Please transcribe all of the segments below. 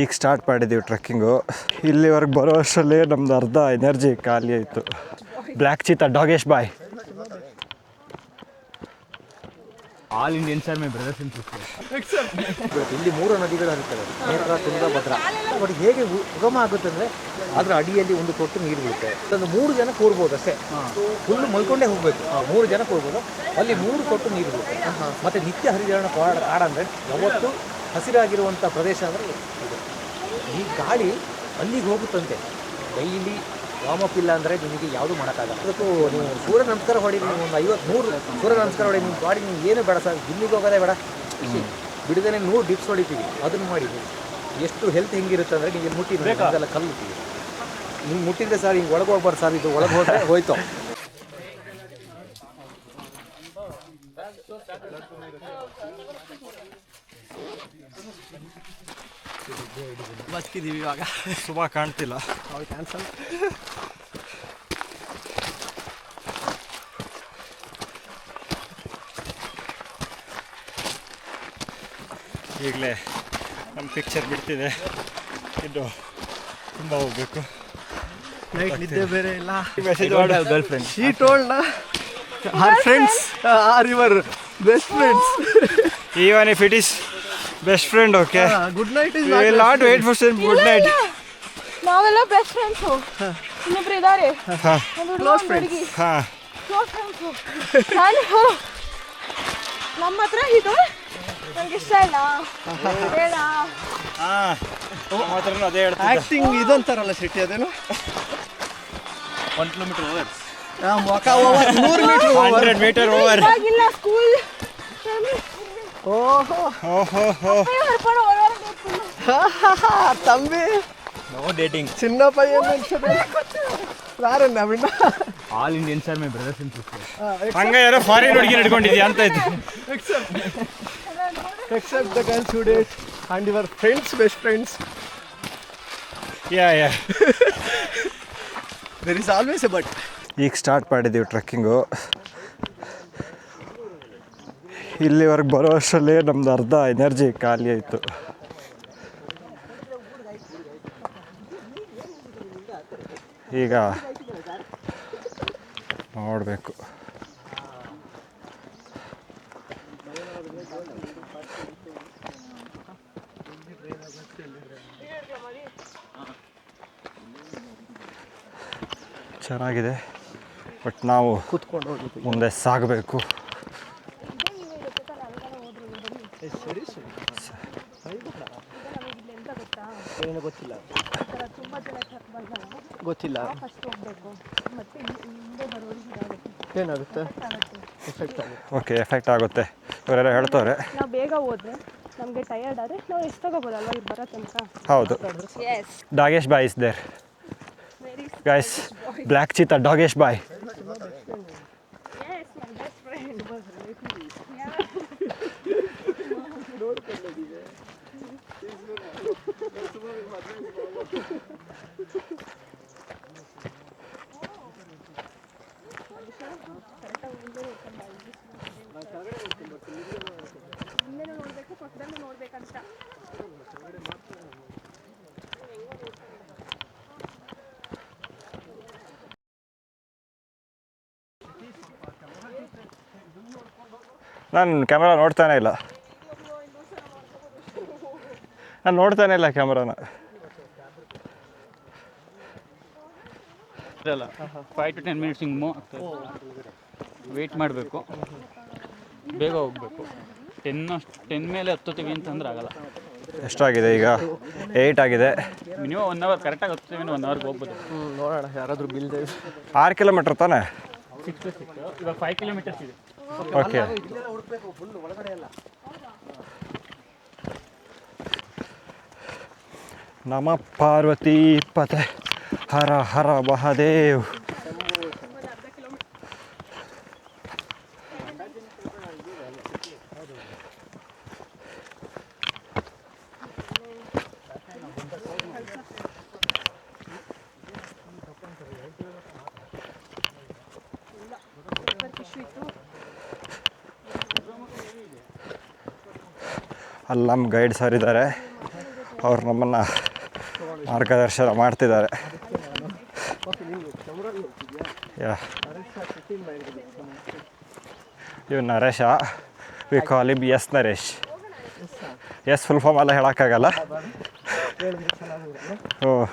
ಈಗ ಸ್ಟಾರ್ಟ್ ಮಾಡಿದ್ದೀವಿ ಟ್ರೆಕ್ಕಿಂಗು ಇಲ್ಲಿವರೆಗೆ ಬರೋ ಅಷ್ಟರಲ್ಲಿ ನಮ್ದು ಅರ್ಧ ಎನರ್ಜಿ ಖಾಲಿ ಆಯಿತು. Black cheetah Dogesh bhai all Indian sir my brothers in sister ಇಲ್ಲಿ ಮೂರು ನದಿಗಳು ಹರಿತವೆ ನೇತ್ರ ತುಂಗ ಭದ್ರ. ಬಟ್ ಹೇಗೆ ಉಗಮ ಆಗುತ್ತೆ ಅಂದರೆ ಅದರ ಅಡಿಯಲ್ಲಿ ಒಂದು ತೊಟ್ಟು ನೀರು ಬೀಳುತ್ತೆ. ಅದನ್ನು ಮೂರು ಜನ ಕೂರ್ಬೋದು ಅಷ್ಟೇ. ಫುಲ್ಲು ಮಲ್ಕೊಂಡೇ ಹೋಗಬೇಕು. ಮೂರು ಜನ ಕೂರ್ಬೋದು. ಅಲ್ಲಿ ಮೂರು ತೊಟ್ಟು ನೀರು ಬೀಳುತ್ತೆ. ಮತ್ತೆ ನಿತ್ಯ ಹರಿದಾಣ ಕಾಡ ಕಾಡಂದರೆ ಯಾವತ್ತು ಹಸಿರಾಗಿರುವಂಥ ಪ್ರದೇಶ ಅಂದರೆ ಇದು. ಈ ಗಾಳಿ ಅಲ್ಲಿಗೆ ಹೋಗುತ್ತಂತೆ. ಡೈಲಿ ವಾಮಪ್ ಇಲ್ಲ ಅಂದರೆ ನಿಮಗೆ ಯಾವುದು ಮಾಡೋಕ್ಕಾಗಲ್ಲ. ಅದಕ್ಕೂ ನೀವು ಸೂರ್ಯ ನಮಸ್ಕಾರ ಹೊಡಿ ನೀವು ಒಂದು ಐವತ್ತು ನೂರು ಸೂರ್ಯ ನಮಸ್ಕಾರ ಹೊಡಿ ನಿಮ್ಮ ಬಾಡಿ ನೀವು ಏನು ಬೇಡ ಸರ್ ಜಿಮ್ಮಿಗೆ ಹೋಗೋದೇ ಬೇಡ. ಬಿಡದೇ ನೂರು ಡಿಪ್ಸ್ ಹೊಡಿತೀವಿ. ಅದನ್ನು ಮಾಡಿ ಎಷ್ಟು ಹೆಲ್ತ್ ಹೆಂಗಿರುತ್ತೆ ಅಂದರೆ ನೀವು ಇಲ್ಲಿ ಮುಟ್ಟಿದ್ರೆ ಅದೆಲ್ಲ ಕಲ್ಲುತ್ತೀವಿ ನೀವು ಮುಟ್ಟಿದ್ರೆ ಸರ್ ಹಿಂಗೆ ಒಳಗೆ ಹೋಗ್ಬಾರ್ದು ಸರ್ ಇದು ಒಳಗೆ ಹೋದ್ರೆ ಹೋಯ್ತು. ಬದುಕಿದ್ದೀವಿ ಇವಾಗ. ಸುಮಾ ಕಾಣ್ತಿಲ್ಲ. ಕ್ಯಾನ್ಸಲ್ ಈಗಲೇ ನಮ್ಮ ಪಿಕ್ಚರ್ ಬಿಡ್ತಿದೆ. ಇದು ತುಂಬ ಹೋಗ್ಬೇಕು. ನೈಟ್ ನಿದ್ದೆ ಬೇರೆ ಇಲ್ಲ. Message girl friend she told her friends are your best friends even if it is best friend okay good night is will not wait for same good night ನಾವೆಲ್ಲ best friends ಇನ್ನೊಬ್ರು ಇದ್ದಾರೆ close Close ಹಾ. Close friends ನಾನು ನಮ್ಮ ಹತ್ರ ಇದು ನನಗೆ ಇಷ್ಟ ಇಲ್ಲ. ಬೇಡ. ಹಾಂ. ಮಾತ್ರ ಅದೇ ಹೇಳ್ತಾ ಆಕ್ಟಿಂಗ್ ಇದೊಂತಾರಲ್ಲ ಸಿಟಿ ಅದೇನು? ಒನ್ ಕಿಲೋಮೀಟರ್ ಓವರ್ ಮುಖ over ನೂರು metre over hundred metre over ಇಲ್ಲ ಸ್ಕೂಲ್ ಓಹೋ. ಓಹೋ ಹೋ ಹರ್ಕೊಂಡು ಓಡಾಡಬೇಕು ತಂಬಿ. ನೋ ಡೇಟಿಂಗ್ ಚಿನ್ನ ಪಯ್ಯನ ಯಾರನ್ನ ಅವಿನ all Indians are my brothers in sister ಹಂಗ ಯಾರೋ ಫಾರಿನ್ ಹುಡುಗಿ ಹಿಡ್ಕೊಂಡಿದ್ಯಾ ಅಂತ ಇತ್ತು. Except the girls who date and your friends best friends yeah yeah there is always a but ಈಗ ಸ್ಟಾರ್ಟ್ ಮಾಡಿದ್ದೀವಿ ಟ್ರೆಕ್ಕಿಂಗು ಇಲ್ಲಿವರೆಗೆ ಬರೋ ಅಷ್ಟರಲ್ಲಿ ನಮ್ದು ಅರ್ಧ ಎನರ್ಜಿ ಖಾಲಿ ಆಯಿತು. ಈಗ ನೋಡಬೇಕು. ಚೆನ್ನಾಗಿದೆ. ಬಟ್ ನಾವು ಕೂತ್ಕೊಂಡು ಮುಂದೆ ಸಾಗಬೇಕು. ಏನು ಗೊತ್ತಿಲ್ಲ. ಗೊತ್ತಿಲ್ಲ. ಫಸ್ಟ್ ಹೋಗ್ಬೇಕು ಮತ್ತೆ ಹಿಂದೆ ಬರೋರಿಗೆ ಏನಾಗುತ್ತೆ? ಎಫೆಕ್ಟ್ ಆಗುತ್ತೆ. ಓಕೆ ಎಫೆಕ್ಟ್ ಆಗುತ್ತೆ. ಇವರೆಲ್ಲ ಹೇಳ್ತವ್ರೆ ನಾವು ಬೇಗ ಹೋದ್ರೆ ನಮಗೆ ಟಯರ್ಡ್ ಆದರೆ ನಾವು ಎಷ್ಟು ತಗೋಬೋದಲ್ಲ ಇಲ್ಲಿ ಬರೋ ತನಕ ಹೌದು. Dogesh bhai is there guys black cheetah Dogesh bhai ನಾನು ಕ್ಯಾಮ್ರಾ ನೋಡ್ತಾನೆ ಇಲ್ಲ. ನಾನು ನೋಡ್ತಾನೆ ಇಲ್ಲ ಕ್ಯಾಮ್ರಾನ ಇರಲ್ಲ. ಫೈವ್ ಟು ಟೆನ್ ಮಿನಿಟ್ಸ್ ಹಿಂಗೆ ಮೂವ್ ಆಗ್ತದೆ ವೆಯ್ಟ್ ಮಾಡಬೇಕು. ಬೇಗ ಹೋಗಬೇಕು. ಟೆನ್ ಟೆನ್ ಮೇಲೆ ಹತ್ತುತ್ತೀವಿ ಅಂತಂದ್ರೆ ಆಗಲ್ಲ. ಎಷ್ಟಾಗಿದೆ ಈಗ? ಏಯ್ಟ್ ಆಗಿದೆ. ಮಿನಿಮಮ್ ಒನ್ ಅವರ್ ಕರೆಕ್ಟಾಗಿ ಹತ್ತುತ್ತೀವಿ ಒನ್ ಅವರ್ಗೆ ಹೋಗ್ಬೋದು. ನೋಡೋಣ ಯಾರಾದರೂ ಬಿಲ್ದೆ ಆರು ಕಿಲೋಮೀಟರ್ ತಾನೆ? ಸಿಕ್ಸ್ ಸಿಕ್ಸ್ ಇವಾಗ ಫೈವ್ ಕಿಲೋಮೀಟರ್ಸ್ ಇದೆ. ಓಕೆ ನಮ ಪಾರ್ವತಿ ಪತೆ ಹರ ಹರ ಮಹಾದೇವ್. ಅಲ್ಲಿ ನಮ್ಮ ಗೈಡ್ ಸರ್ ಇದ್ದಾರೆ. ಅವ್ರು ನಮ್ಮನ್ನು ಮಾರ್ಗದರ್ಶನ ಮಾಡ್ತಿದ್ದಾರೆ ಯಾ ಇವ್ Naresh we call him S Naresh S full form ಎಲ್ಲ ಹೇಳೋಕ್ಕಾಗಲ್ಲ. ಓ.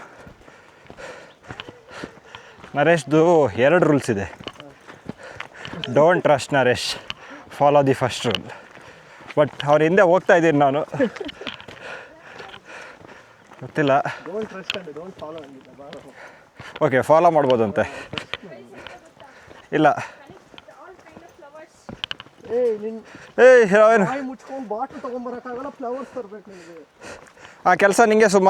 ನರೇಶ್ದು ಎರಡು ರೂಲ್ಸ್ ಇದೆ. Don't trust Naresh follow the first rule but ಅವ್ರ ಹಿಂದೆ ಹೋಗ್ತಾ ಇದ್ದೀನಿ ನಾನು. ಗೊತ್ತಿಲ್ಲ. ಓಕೆ ಫಾಲೋ ಮಾಡ್ಬೋದಂತೆ. ಇಲ್ಲ. ಏಯ್ ನಿನಗೆ. ಆ ಕೆಲಸ ನಿಂಗೆ ಸುಮ್ಮ.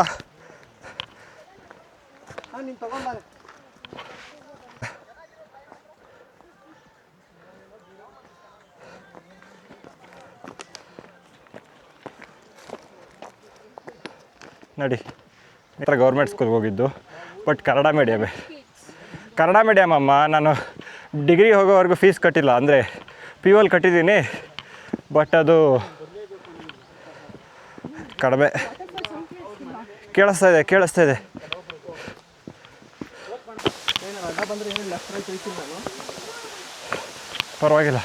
ನಡಿ ಹತ್ರ ಗೌರ್ಮೆಂಟ್ ಸ್ಕೂಲ್ಗೆ ಹೋಗಿದ್ದು. ಬಟ್ ಕನ್ನಡ ಮೀಡಿಯಮೇ ಕನ್ನಡ ಮೀಡಿಯಮ್ ಅಮ್ಮ, ನಾನು ಡಿಗ್ರಿ ಹೋಗೋವರೆಗೂ ಫೀಸ್ ಕಟ್ಟಿಲ್ಲ. ಅಂದರೆ ಪಿ ಅಲ್ಲಿ ಕಟ್ಟಿದ್ದೀನಿ. ಬಟ್ ಅದು ಕಡಿಮೆ. ಕೇಳಿಸ್ತಾ ಇದೆ ಕೇಳಿಸ್ತಾ ಇದೆ. ಪರವಾಗಿಲ್ಲ.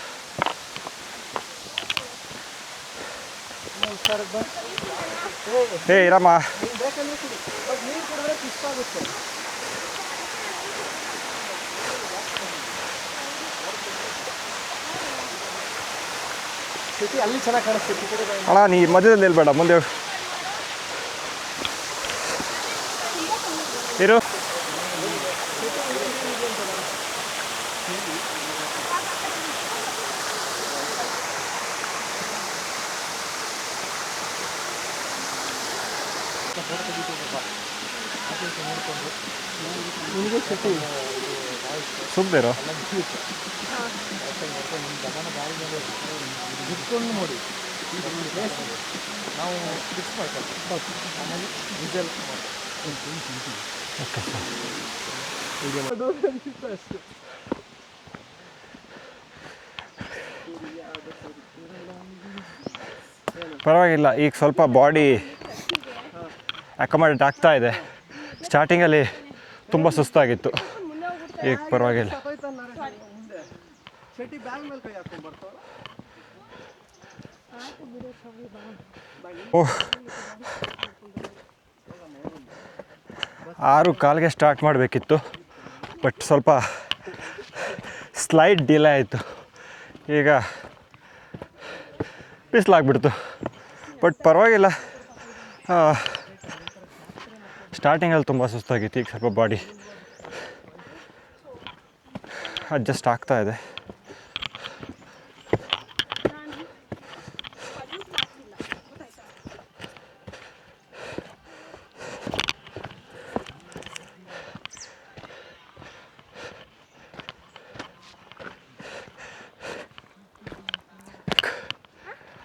ಏ ಇರಮ್ಮ. ಅಣ್ಣ ನೀ ಮಧ್ಯದಲ್ಲಿ ನಿಲ್ಬೇಡ ಮುಂದೆ. ಇರು ಸುಮ್ಮನೆ ಇರೋ ಪರವಾಗಿಲ್ಲ ಈಗ ಸ್ವಲ್ಪ ಬಾಡಿ ಅಕೊಮಡೇಟ್ ಆಗ್ತಾ ಇದೆ. ಸ್ಟಾರ್ಟಿಂಗಲ್ಲಿ ತುಂಬ ಸುಸ್ತಾಗಿತ್ತು. ಈಗ ಪರವಾಗಿಲ್ಲ. ಆರು ಕಾಲಿಗೆ ಸ್ಟಾರ್ಟ್ ಮಾಡಬೇಕಿತ್ತು ಬಟ್ ಸ್ವಲ್ಪ ಸ್ಲೈಡ್ ಡಿಲೇ ಆಯಿತು. ಈಗ ಬಿಸಿಲಾಗ್ಬಿಡ್ತು ಬಟ್ ಪರವಾಗಿಲ್ಲ. ಸ್ಟಾರ್ಟಿಂಗಲ್ಲಿ ತುಂಬ ಸುಸ್ತಾಗಿತ್ತು, ಈಗ ಸ್ವಲ್ಪ ಬಾಡಿ ಅಡ್ಜಸ್ಟ್ ಆಗ್ತಾ ಇದೆ.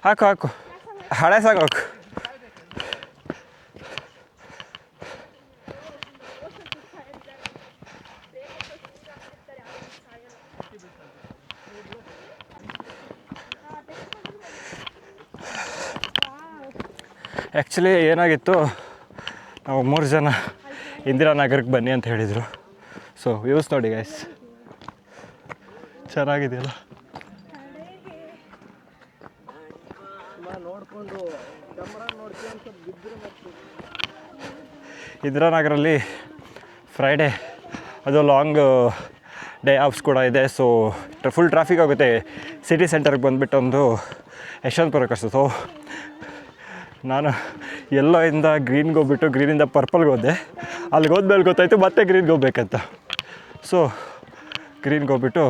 ಹಾಕು ಹಾಕು. ಹಳೆ ಸಾಂಗ್ ಹಾಕು. ಆ್ಯಕ್ಚುಲಿ ಏನಾಗಿತ್ತು, ನಾವು ಮೂರು ಜನ ಇಂದಿರಾನಗರಕ್ಕೆ ಬನ್ನಿ ಅಂತ ಹೇಳಿದರು. ಸೊ ವ್ಯೂಸ್ ನೋಡಿ ಗೈಸ್ ಚೆನ್ನಾಗಿದೆಯಲ್ಲ? ಇಂದಿರಾನಗರಲ್ಲಿ ಫ್ರೈಡೇ ಅದು ಲಾಂಗ್ ಡೇ ಆಫ್ಸ್ ಕೂಡ ಇದೆ. ಸೊ ಫುಲ್ ಟ್ರಾಫಿಕ್ ಆಗುತ್ತೆ. ಸಿಟಿ ಸೆಂಟರ್ಗೆ ಬಂದುಬಿಟ್ಟು ಒಂದು ಯಶವಂತಪುರಕ್ಕೆ ಸೊ ನಾನು ಎಲ್ಲೋ ಇಂದ ಗ್ರೀನ್ಗೆ ಹೋಗ್ಬಿಟ್ಟು ಗ್ರೀನಿಂದ ಪರ್ಪಲ್ಗೆ ಹೋದೆ. ಅಲ್ಲಿಗೆ ಹೋದ್ಮೇಲೆ ಗೊತ್ತಾಯಿತು ಮತ್ತೆ ಗ್ರೀನ್ಗೆ ಹೋಗ್ಬೇಕಂತ ಸೊ ಗ್ರೀನ್ಗೆ ಹೋಗ್ಬಿಟ್ಟು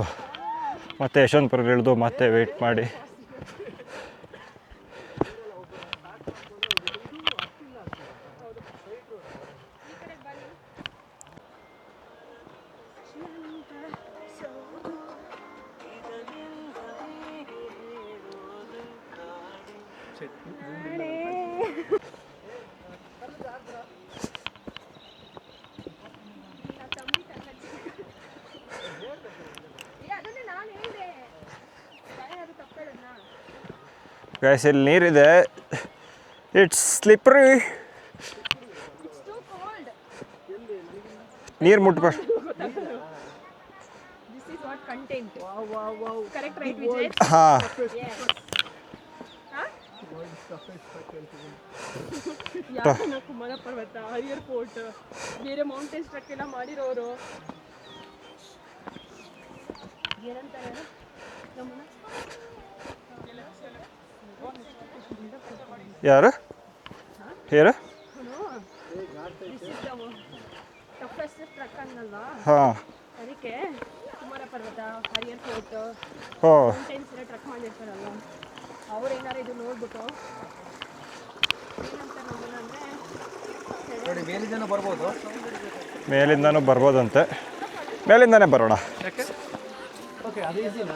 ಮತ್ತೆ ಯಶವಂತಪುರ ಇಳಿದು ಮತ್ತೆ ವೆಯ್ಟ್ ಮಾಡಿ. ಗ್ಯಾಸ್ ಇಲ್ಲಿ ನೀರಿದೆ. ಇಟ್ಸ್ ಸ್ಲಿಪ್ರಿ ನೀರು ಮುಟ್ಬಾರ್ದು ಹಾಂ. ಯಾಕನ ಕುಮಾರ ಪರ್ವತ ಹರಿಯರ್ ಫೋರ್ಟ್ ಬೇರೆ ಮೌಂಟೇನ್ಸ್ ಟ್ರಕ್ ಎಲ್ಲ ಮಾಡಿರೋರು ಏನಂತಾರೆ ಯಾರು? ಯಾರು? ಹಾಂ. ಅದಕ್ಕೆ ಕುಮಾರ ಪರ್ವತ ಹರಿಯರ್ ಫೋರ್ಟ್ ಟ್ರಕ್ ಮಾಡಿರ್ತಾರಲ್ಲ ಅವ್ರು ಏನಾರು ಇದು ನೋಡ್ಬಿಟ್ಟು. ನೋಡಿ ಮೇಲಿಂದನೂ ಬರ್ಬೋದು. ಮೇಲಿಂದನೂ ಬರ್ಬೋದಂತೆ. ಮೇಲಿಂದಾನೆ ಬರೋಣ. ಓಕೆ ಅದು ಈಸಿನಾ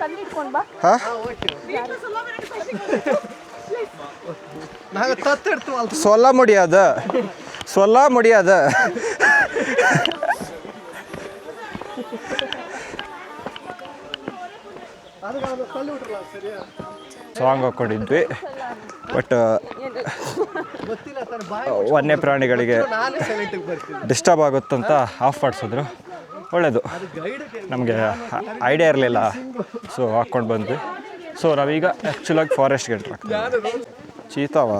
ಕಲ್ಲಿಟ್ಕೊಂಡು ಬಾ. ಹಾಂ? நாங்கள் தத்தெடுத்து வாழ்த்து சொல்ல முடியாது சொல்ல முடியாது அதுக்கு அதை தள்ளி விட்டுறலாம் சரியா ಸಾಂಗ್ ಹಾಕ್ಕೊಂಡಿದ್ವಿ ಬಟ್ ಗೊತ್ತಿಲ್ಲ ತಾನೆ ಬಾಯ್ ವನ್ಯ ಪ್ರಾಣಿಗಳಿಗೆ ನಾನೇ ಸೈಲೆಂಟಿಗೆ ಬರ್ತೀನಿ ಡಿಸ್ಟರ್ಬ್ ಆಗುತ್ತಂತ ಆಫ್ ಮಾಡಿಸಿದ್ರು ಒಳ್ಳೆಯದು ಗೈಡ್ಗೆ ನಮಗೆ ಐಡಿಯಾ ಇರಲಿಲ್ಲ ಸೊ ಹಾಕ್ಕೊಂಡು ಬಂದ್ವಿ ಸೊ ನಾವೀಗ ಆ್ಯಕ್ಚುಲಾಗಿ ಫಾರೆಸ್ಟ್ಗೆ ಎಂಟ್ರ್ ಆಗ್ತೀವಿ ಚೀತಾವ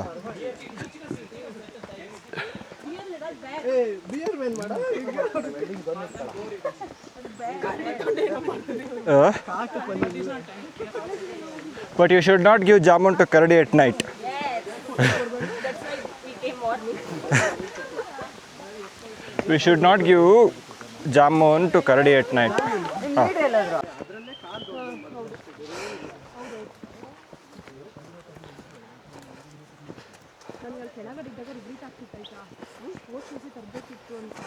but you should not give jamun to karadi at night we should not give jamun to karadi at night ಹಾಂ ನನಗೆ ಕೆಳಗಡೆ ಇದ್ದಾಗ ರಿಗ್ರೀಟ್ ಆಗ್ತಿತ್ತು ಆಯ್ತಾ ಸ್ಪೋರ್ಟ್ಸ್ ಶೂಸೇ ತರಬೇಕಿತ್ತು ಅಂತ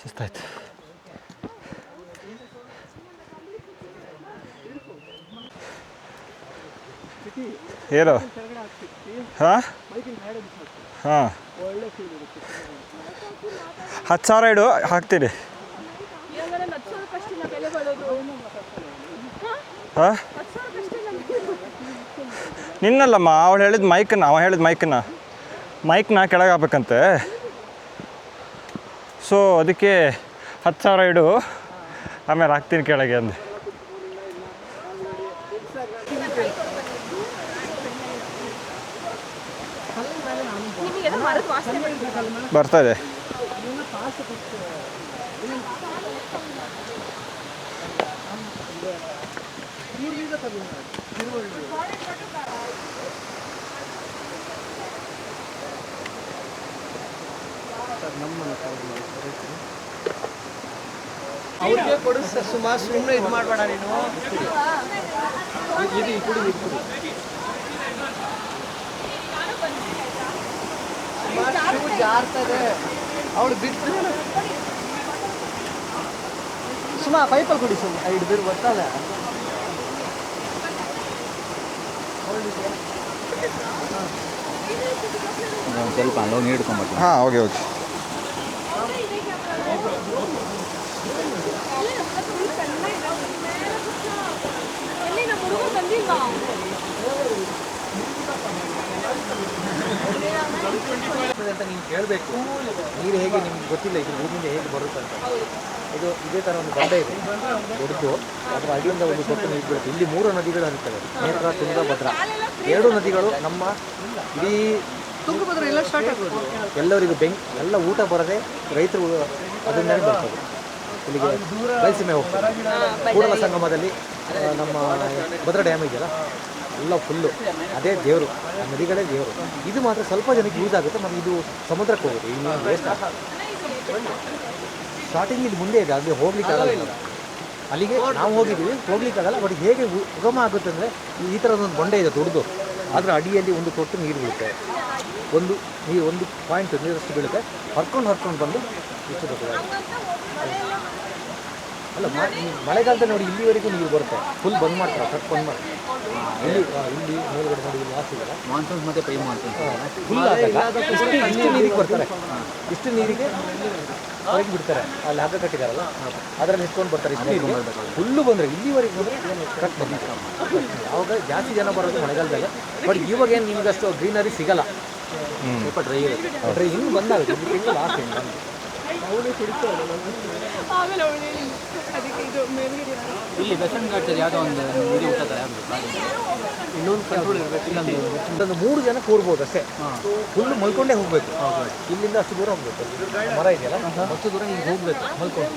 ಸುಸ್ತಾಯ್ತು ಹೇಳೋ ಹಾಂ ಹಾಂ ಹತ್ತು ಸಾವಿರ ಇಡು ಹಾಕ್ತೀನಿ. ಹಾಂ? ನಿನ್ನಲ್ಲಮ್ಮ ಅವಳು ಹೇಳಿದ ಮೈಕನ್ನ ಅವ ಹೇಳಿದ ಮೈಕನ್ನ. ಮೈಕ್ನ ಕೆಳಗೆ ಹಾಕ್ಬೇಕಂತೆ. ಸೊ ಅದಕ್ಕೆ ಹತ್ತು ಸಾವಿರ ಇಡು. ಆಮೇಲೆ ಹಾಕ್ತೀನಿ ಕೆಳಗೆ ಅಂದೆ. ಬರ್ತಾ ಮರದ ಬರ್ತಾ ಇದೆ ಅವ್ರಿಗೆ ಕೊಡು ಸುಮಾರು ಸುಮ್ಮನೆ ಇದು ಮಾಡಬೇಡ ನೀನು. ಇದು ಕುಡಿ ಇದು ಕುಡಿ ಜಾರ್ತದೆ. ಅವಳು ಬಿಟ್ಟು ಸುಮಾ ಪೈಪಲ್ಲಿ ಕೊಡಿ ಸುಮ್ಮ ಐದು ಬೀರು ಬರ್ತದೆ ಸ್ವಲ್ಪ ಹಿಡ್ಕೊಂಬರ್ತೀನಿ ಹಾಂ ಓಕೆ ಓಕೆ ಎಲ್ಲಿ ನಮ್ಮ ಹುಡುಗ ಬಂದಿಲ್ವಾ ಅಂತ ನೀನು ಕೇಳಬೇಕು. ನೀರು ಹೇಗೆ ನಿಮ್ಗೆ ಗೊತ್ತಿಲ್ಲ ಇದು ಊರಿನಿಂದ ಹೇಗೆ ಬರುತ್ತೆ ಅಂತ. ಇದು ಇದೇ ಥರ ಒಂದು ಬಂಡೆ ಇದೆ ದೊಡ್ಡದು. ಅದರ ಅಡಿಯಿಂದ ಒಂದು ದೊಡ್ಡ ನೀರು ಬೀಳುತ್ತೆ. ಇಲ್ಲಿ ಮೂರು ನದಿಗಳು ಹರಿತವೆ ನೇತ್ರ ತುಂಬ ಭದ್ರಾ. ಎರಡು ನದಿಗಳು ನಮ್ಮ ಇಡೀ ತುಂಗಭದ್ರ ಎಲ್ಲರಿಗೂ ಬೆಂಕ್ ಎಲ್ಲ ಊಟ ಬರದೆ ರೈತರು ಅದನ್ನೇ ಬರ್ತದೆ ಇಲ್ಲಿಗೆ ಬಯಸಿಮೆ ಹೋಗ್ತಾರೆ. ಕೂಡಲ ಸಂಗಮದಲ್ಲಿ ನಮ್ಮ ಭದ್ರಾ ಡ್ಯಾಮ್ ಇದೆಯಲ್ಲ, ಎಲ್ಲ ಫುಲ್ಲು ಅದೇ ದೇವರು ನದಿಗಳೇ ದೇವರು. ಇದು ಮಾತ್ರ ಸ್ವಲ್ಪ ಜನಕ್ಕೆ ಯೂಸ್ ಆಗುತ್ತೆ, ಮತ್ತು ಇದು ಸಮುದ್ರಕ್ಕೆ ಹೋಗುತ್ತೆ. ಇಲ್ಲಿ ವೇಸ್ಟ್ ಸ್ಟಾರ್ಟಿಂಗ್ ಇಲ್ಲಿ ಮುಂದೆ ಇದೆ, ಅಲ್ಲಿ ಹೋಗ್ಲಿಕ್ಕೆ ಆಗಲ್ಲ. ಅಲ್ಲಿಗೆ ನಾವು ಹೋಗಿದ್ದೀವಿ, ಹೋಗ್ಲಿಕ್ಕೆ ಆಗಲ್ಲ ಬಟ್ ಹೇಗೆ ಉಗಮ ಆಗುತ್ತೆ ಅಂದರೆ, ಈ ಥರದೊಂದು ಬಂಡೆ ಇದೆ ದೊಡ್ಡದು. ಅದರ ಅಡಿಯಲ್ಲಿ ಒಂದು ತೊಟ್ಟು ನೀರು ಬೀಳುತ್ತೆ. ಒಂದು ನೀರು ಒಂದು ಪಾಯಿಂಟ್ ನೀರಷ್ಟು ಬೀಳುತ್ತೆ. ಹರ್ಕೊಂಡು ಹರ್ಕೊಂಡು ಬಂದು ಇಷ್ಟು ದೊಡ್ಡದಾಗುತ್ತೆ. ಅಲ್ಲ ಮಳೆಗಾಲದ ಮಳೆಗಾಲದಲ್ಲಿ ನೋಡಿ ಇಲ್ಲಿವರೆಗೂ ನೀರು ಬರುತ್ತೆ. ಫುಲ್ ಬಂದ್ ಮಾಡ್ತಾರೆ ಕಟ್ ಬಂದ್ ಮಾಡ್ತಾರೆ. ಇಲ್ಲಿ ಇಲ್ಲಿ ಮೇಲ್ಗಡೆ ನೋಡಿ ಇಲ್ಲಿ ವಾಸಿ ಇದೆ. ಮಾನ್ಸೂನ್ಸ್ ಮತ್ತೆ ಪೈ ಮಾನ್ಸೂನ್ ಫುಲ್ ಆದಾಗ ಇಷ್ಟು ಇಷ್ಟು ನೀರಿಗೆ ಬರ್ತಾರೆ. ಇಷ್ಟು ನೀರಿಗೆ ಹೊರಗೆ ಬಿಡ್ತಾರೆ ಅಲ್ಲಿ ಹಗ್ಗ ಕಟ್ಟಿದಾರಲ್ಲ ಅದರಲ್ಲಿ ಇಟ್ಕೊಂಡು ಬರ್ತಾರೆ ಇಷ್ಟು ನೀರಿಗೆ. ಫುಲ್ಲು ಬಂದರೆ ಇಲ್ಲಿವರೆಗೆ ಬಂದರೆ ಕಟ್ ಬಂದ ಯಾವಾಗ ಜಾಸ್ತಿ ಜನ ಬರೋದು ಮಳೆಗಾಲದಲ್ಲಿ ಬಟ್ ಇವಾಗ ಏನು ನಿಮ್ಗೆ ಅಷ್ಟು ಗ್ರೀನರಿ ಸಿಗಲ್ಲ ಸ್ವಲ್ಪ ಡ್ರೈ ಇರುತ್ತೆ. ಡ್ರೈ ಇನ್ನು ಬಂದಾಗ ಒಂದು ತಿಂಗಳು ಲಾಸ್ಟ್ ಬಂದು ಆಮೇಲೆ ಅವಳು ಹೇಳಿ ಅದಕ್ಕೆ ಇದು ಮೇಲ್ಗಡೆ ಇಲ್ಲಿ ಬೆಸನ್ ಘಾಟಲ್ಲಿ ಯಾವುದೋ ಒಂದು ಇದು ಹುಟ್ಟುತ್ತಾರೆ ಇನ್ನೊಂದು ಕಂಟ್ರೋಲ್ ಇರಬೇಕು ಇಲ್ಲೊಂದು ಮೂರು ಜನ ಕೂರ್ಬೋದು ಅಷ್ಟೇ. ಫುಲ್ ಮಲ್ಕೊಂಡೇ ಹೋಗ್ಬೇಕು. ಇಲ್ಲಿಂದ ಅಷ್ಟು ದೂರ ಹೋಗ್ಬೇಕು. ಮರ ಇದೆಯಲ್ಲ? ಅಷ್ಟು ದೂರ ಹಿಂಗೆ ಹೋಗ್ಬೇಕು ಮಲ್ಕೊಂಡು.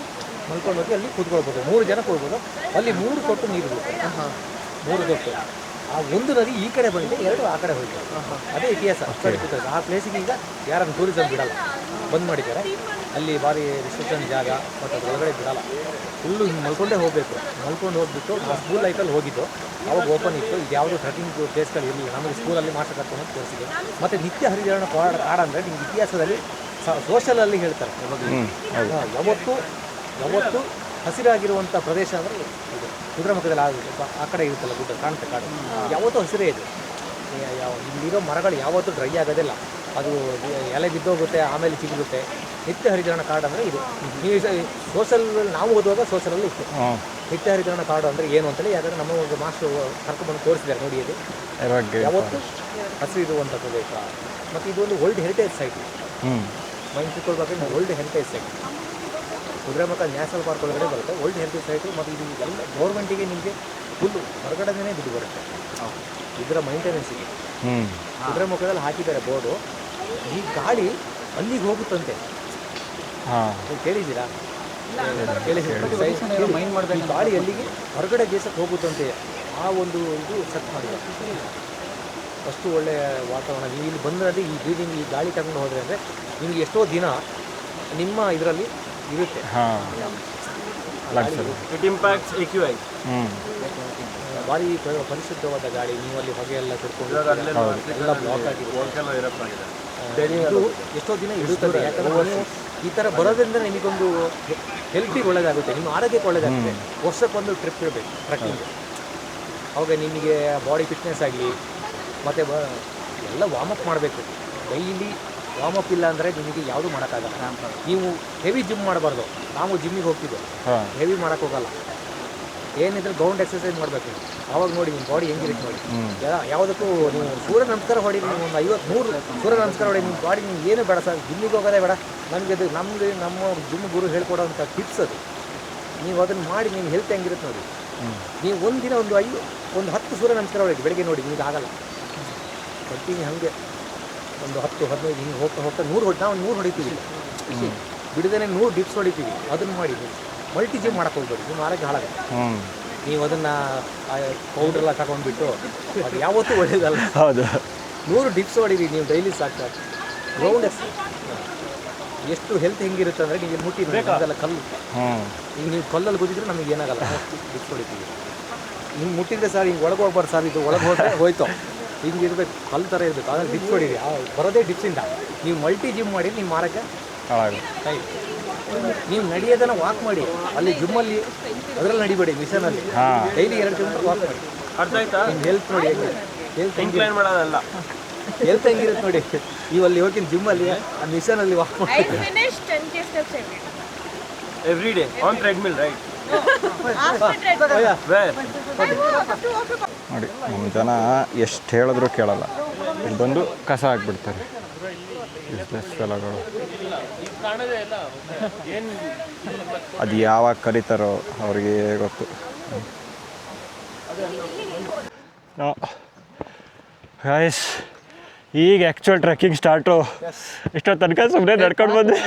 ಮಲ್ಕೊಂಡು ಹೋಗಿ ಅಲ್ಲಿ ಕೂತ್ಕೊಳ್ಬೋದು. ಮೂರು ಜನ ಕೂರ್ಬೋದು. ಅಲ್ಲಿ ಮೂರು ಕೊಟ್ಟು ನೀರು ಬೇಕು ಮೂರು ಕೊಟ್ಟು. ಆ ಒಂದು ನದಿ ಈ ಕಡೆ ಬಂದಿದೆ ಎರಡು ಆ ಕಡೆ ಹೋಗಿದೆ ಅದೇ ಇತಿಹಾಸ. ಆ ಪ್ಲೇಸಿಗೆ ಈಗ ಯಾರನ್ನು ಟೂರಿಸಂ ಬಿಡಲ್ಲ. ಬಂದ್ ಮಾಡಿದ್ದಾರೆ. ಅಲ್ಲಿ ಭಾರಿ ರಿಸೆಪ್ಷನ್ ಜಾಗ ಮತ್ತು ಒಳಗಡೆ ಬಿಡಲ್ಲ. ಫುಲ್ಲು ಹಿಂಗೆ ಮಲ್ಕೊಂಡೇ ಹೋಗಬೇಕು. ಮಲ್ಕೊಂಡು ಹೋಗ್ಬಿಟ್ಟು ನಾವು ಸ್ಕೂಲ್ ಲೈಫಲ್ಲಿ ಹೋಗಿದ್ದು. ಅವಾಗ ಓಪನ್ ಇತ್ತು. ಇದು ಯಾವುದೋ ಟ್ರೆಕಿಂಗ್ ಪ್ಲೇಸ್ಗಳು ಇರಲಿಲ್ಲ. ನಮಗೆ ಸ್ಕೂಲಲ್ಲಿ ಮಾಸ್ಟರ್ ಕರ್ಕೊಂಡು ತೋರಿಸಿದೆ ಮತ್ತು ನಿತ್ಯ ಹರಿಜರಣ ಕಾಡ ಕಾಡಂದರೆ ನಿಮ್ಗೆ ಇತಿಹಾಸದಲ್ಲಿ ಸೋಷಲಲ್ಲಿ ಹೇಳ್ತಾರೆ. ಯಾವತ್ತು ಯಾವತ್ತು ಹಸಿರಾಗಿರುವಂಥ ಪ್ರದೇಶ ಅಂದರೆ ಇದು. ಕುದುರೆಮುಖದಲ್ಲಿ ಆ ಆ ಕಡೆ ಇರುತ್ತಲ್ಲ ಗುಡ್ಡ ಕಾಣುತ್ತೆ ಕಾಡು. ಯಾವತ್ತೂ ಹಸಿರೇ ಇದೆ. ಯಾವ ಇಲ್ಲಿರೋ ಮರಗಳು ಯಾವತ್ತೂ ಡ್ರೈ ಆಗೋದಿಲ್ಲ. ಅದು ಎಲೆ ಬಿದ್ದೋಗುತ್ತೆ ಆಮೇಲೆ ಚಿಗುರುತ್ತೆ ನಿತ್ಯ ಹರಿದ್ರಣ ಕಾರ್ಡ್ ಅಂದರೆ ಇದು. ನೀವು ಸೋಷಲ್ ನಾವು ಓದುವಾಗ ಸೋಷಲಲ್ಲಿ ಇತ್ತು. ನಿತ್ಯ ಹರಿದ್ರಣ ಕಾರ್ಡ್ ಅಂದರೆ ಏನು ಅಂತೇಳಿ ಯಾಕಂದರೆ ನಮ್ಮ ಒಂದು ಮಾಸ್ಟರ್ ಕರ್ಕೊಂಡ್ಬಂದು ತೋರಿಸಿದ್ದಾರೆ ನೋಡಿ ಇದು. ಯಾವತ್ತು? ಹಸಿರು ಹಸಿರಿರುವಂಥ ಪ್ರದೇಶ. ಮತ್ತು ಒಂದು world heritage site mind ತಿಳ್ಕೊಳ್ಬೇಕಾದ್ರೆ world heritage site Kudremukh national park ಒಳಗಡೆ ಬರುತ್ತೆ. ವರ್ಲ್ಡ್ ಹೆರಿಟೇಜ್ ಸೈಟು ಮತ್ತು ಇದು ಎಲ್ಲ ಗೌರ್ಮೆಂಟಿಗೆ ನಿಮಗೆ ಫುಲ್ಲು ಹೊರಗಡೆನೇ ದುಡ್ಡು ಬರುತ್ತೆ. ಇದರ ಮೈಂಟೆನೆನ್ಸಿಗೆ ಹ್ಞೂ ಕುದುರೆಮುಖದಲ್ಲಿ ಹಾಕಿದ್ದಾರೆ ಬೋರ್ಡು. ಈ ಗಾಳಿ ಅಲ್ಲಿಗೆ ಹೋಗುತ್ತಂತೆ. ಹಾಂ. ನೀವು ಕೇಳಿದ್ದೀರಾ? ಕೇಳಿದ್ದೀರಾ? ಗಾಳಿ ಅಲ್ಲಿಗೆ ಹೊರಗಡೆ ದೇಶಕ್ಕೆ ಹೋಗುತ್ತಂತೆ. ಆ ಒಂದು ಇದು ಸೆಟ್ ಮಾಡಿದೆ. ಅಷ್ಟು ಒಳ್ಳೆಯ ವಾತಾವರಣ. ನೀವು ಇಲ್ಲಿ ಬಂದರೆ ಈ ಬ್ರೀದಿಂಗ್ ಈ ಗಾಳಿ ತಗೊಂಡು ಹೋದರೆ ಅಂದರೆ ನಿಮ್ಗೆ ಎಷ್ಟೋ ದಿನ ನಿಮ್ಮ ಇದರಲ್ಲಿ ಇರುತ್ತೆ. ಭಾರಿ ಪರಿಶುದ್ಧವಾದ ಗಾಳಿ. ನೀವು ಅಲ್ಲಿ ಹೊಗೆ ಎಲ್ಲ ತಿಳ್ಕೊಂಡು ಎಲ್ಲ ಬ್ಲಾಕ್ ಆಗಿದೆ. ಇದು ಎಷ್ಟೋ ದಿನ ಇಡುತ್ತದೆ ಯಾಕಂದ್ರೆ ನೀವು ಈ ಥರ ಬರೋದ್ರಿಂದ ನಿಮಗೊಂದು ಹೆಲ್ತಿಗೆ ಒಳ್ಳೆಯದಾಗುತ್ತೆ ನಿಮ್ಮ ಆರೋಗ್ಯಕ್ಕೆ ಒಳ್ಳೇದಾಗುತ್ತೆ. ವರ್ಷಕ್ಕೊಂದು ಟ್ರಿಪ್ ಇರಬೇಕು ಟ್ರೆಕ್ಕಿಂಗ್ ಅವಾಗ ನಿಮಗೆ ಬಾಡಿ ಫಿಟ್ನೆಸ್ ಆಗಲಿ ಮತ್ತು ಬ ಎಲ್ಲ ಅಪ್ ಮಾಡಬೇಕು. ಡೈಲಿ ವಾಮಪ್ ಇಲ್ಲ ಅಂದರೆ ನಿಮಗೆ ಯಾವುದು ಮಾಡೋಕ್ಕಾಗಲ್ಲ. ನೀವು ಹೆವಿ ಜಿಮ್ ಮಾಡಬಾರ್ದು. ನಾವು ಜಿಮ್ಮಿಗೆ ಹೋಗ್ತಿದ್ದೋ ಹೆವಿ ಮಾಡೋಕ್ಕೋಗಲ್ಲ ಏನಿದ್ರೆ ಗ್ರೌಂಡ್ ಎಕ್ಸಸೈಸ್ ಮಾಡಬೇಕು ಆವಾಗ ನೋಡಿ ನಿಮ್ಮ ಬಾಡಿ ಹೆಂಗಿರುತ್ತೆ ನೋಡಿ. ಯಾವುದಕ್ಕೂ ನೀವು ಸೂರ್ಯ ನಮಸ್ಕಾರ ಹೊಡಿ ನೀವು ಒಂದು ಐವತ್ತು ಮೂರು ಸೂರ್ಯ ನಮಸ್ಕಾರ ಹೊಡಿ ನಿಮ್ಮ ಬಾಡಿ ನಿಮ್ಗೆ ಏನು ಬೇಡ ಸರ್ ಜಿಮ್ಮಿಗೆ ಹೋಗೋದೇ ಬೇಡ. ನಮಗೆ ಅದು ನಮಗೆ ನಮ್ಮ ಜಿಮ್ ಗುರು ಹೇಳ್ಕೊಡೋಂಥ ಟಿಪ್ಸ್ ಅದು. ನೀವು ಅದನ್ನು ಮಾಡಿ ನಿಮ್ಮ ಹೆಲ್ತ್ ಹೆಂಗಿರುತ್ತೆ ನೋಡಿ. ನೀವು ಒಂದಿನ ಒಂದು ಐದು ಒಂದು ಹತ್ತು ಸೂರ್ಯ ನಮಸ್ಕಾರ ಹೊಡಿ ಬೆಳಗ್ಗೆ ನೋಡಿ ನಿಮ್ಗೆ ಆಗಲ್ಲ. ಕಂಟಿನ್ಯೂ ಹಾಗೆ. ಒಂದು ಹತ್ತು ಹದಿನೈದು ಹಿಂಗೆ ಹೋಗ್ತಾ ಹೋಗ್ತಾ ನೂರು ಹೊಡಿ ನಾವು ನೂರು ಹೊಡಿತೀವಿ. ಬಿಡದೇ ನೂರು ಡಿಪ್ಸ್ ಹೊಡಿತೀವಿ. ಅದನ್ನು ಮಾಡಿ ಮಲ್ಟಿ ಜಿಮ್ ಮಾಡಕ್ಕೆ ಹೋಗ್ಬೋದು ನಿಮ್ಮ ಆರೋಗ್ಯ ಹಾಳಾಗುತ್ತೆ. ಹ್ಞೂ ನೀವು ಅದನ್ನು ಪೌಡ್ರೆಲ್ಲ ತಗೊಂಡ್ಬಿಟ್ಟು ಅದು ಯಾವತ್ತೂ ಒಳ್ಳೇದಲ್ಲ. ಹೌದು. ನೂರು ಡಿಪ್ಸ್ ಹೊಡೀರಿ ನೀವು ಡೈಲಿ ಸಾಕ್ತಾ ಗ್ರೌಂಡ್ ಎಷ್ಟು ಹೆಲ್ತ್ ಹೆಂಗಿರುತ್ತೆ ಅಂದರೆ ನೀವು ಇಲ್ಲಿ ಮುಟ್ಟಿ ಅದೆಲ್ಲ ಕಲ್ಲು. ಹ್ಞೂ ಈಗ ನೀವು ಕಲ್ಲಲ್ಲಿ ಗುದ್ದಿದ್ರೆ ನಮಗೆ ಏನಾಗಲ್ಲ ಡಿಪ್ಸ್ ಹೊಡಿತೀವಿ. ಹಿಂಗೆ ಮುಟ್ಟಿದ್ರೆ ಸರ್ ಹಿಂಗೆ ಒಳಗೆ ಹೋಗ್ಬಾರ್ದು ಸರ್ ಇದು ಒಳಗೆ ಹೋದ್ರೆ ಹೋಯ್ತು. ಹಿಂಗೆ ಇರಬೇಕು ಕಲ್ಲು ಥರ ಇರಬೇಕು ಆದ್ರೆ ಡಿಪ್ಸ್ ಹೊಡೀರಿ. ಆ ಬರೋದೇ ಡಿಪ್ಸಿಂದ ನೀವು ಮಲ್ಟಿ ಜಿಮ್ ಮಾಡಿ ನೀವು ಮಾರಕ್ಕೆ ಹಾಳಾಗುತ್ತೆ ಕೈ ನೀವು ನಡೆಯೋದನ್ನ ವಾಕ್ ಮಾಡಿ. ಅಲ್ಲಿ ಜಿಮ್ಮಲ್ಲಿ ಅದರಲ್ಲಿ ನಡಿಬೇಡಿ ಮಿಷನಲ್ಲಿ ಹಾಂ. ಡೈಲಿ ಎರಡು ಕಿಲೋಮೀಟರ್ ವಾಕ್ ಮಾಡಿ. ಅರ್ಥ ಆಯ್ತಾ? ನಿಮ್ಮ ಹೆಲ್ತ್ ನೋಡಿ ಹೆಲ್ತ್ ಮಾಡೋದಲ್ಲ? ಹೆಲ್ತ್ ಹೆಂಗಿರುತ್ತೆ ನೋಡಿ? ನೀವು ಅಲ್ಲಿ ಹೋಗಿ ಜಿಮ್ಮಲ್ಲಿ ಆ ಮಿಷನಲ್ಲಿ ವಾಕ್ ಮಾಡಿ. I finished 10k steps every every day on treadmill right. ನೋಡಿ ನಮ್ಮ ಜನ ಎಷ್ಟು ಹೇಳಿದ್ರು ಕೇಳಲ್ಲ. ಇಲ್ಲಿ ಬಂದು ಕಸ ಹಾಕ್ಬಿಡ್ತಾರೆ. ಫೆಲಗಳು ಅದು ಯಾವಾಗ ಕರೀತಾರೋ ಅವ್ರಿಗೆ ಗೊತ್ತು. ಗಾಯಸ್ ಈಗ ಆ್ಯಕ್ಚುಯಲ್ ಟ್ರೆಕ್ಕಿಂಗ್ ಸ್ಟಾರ್ಟು ಇಷ್ಟೊತ್ತು ತನಕ ಸುಮ್ಮನೆ ನಡ್ಕೊಂಡು ಬಂದೆ.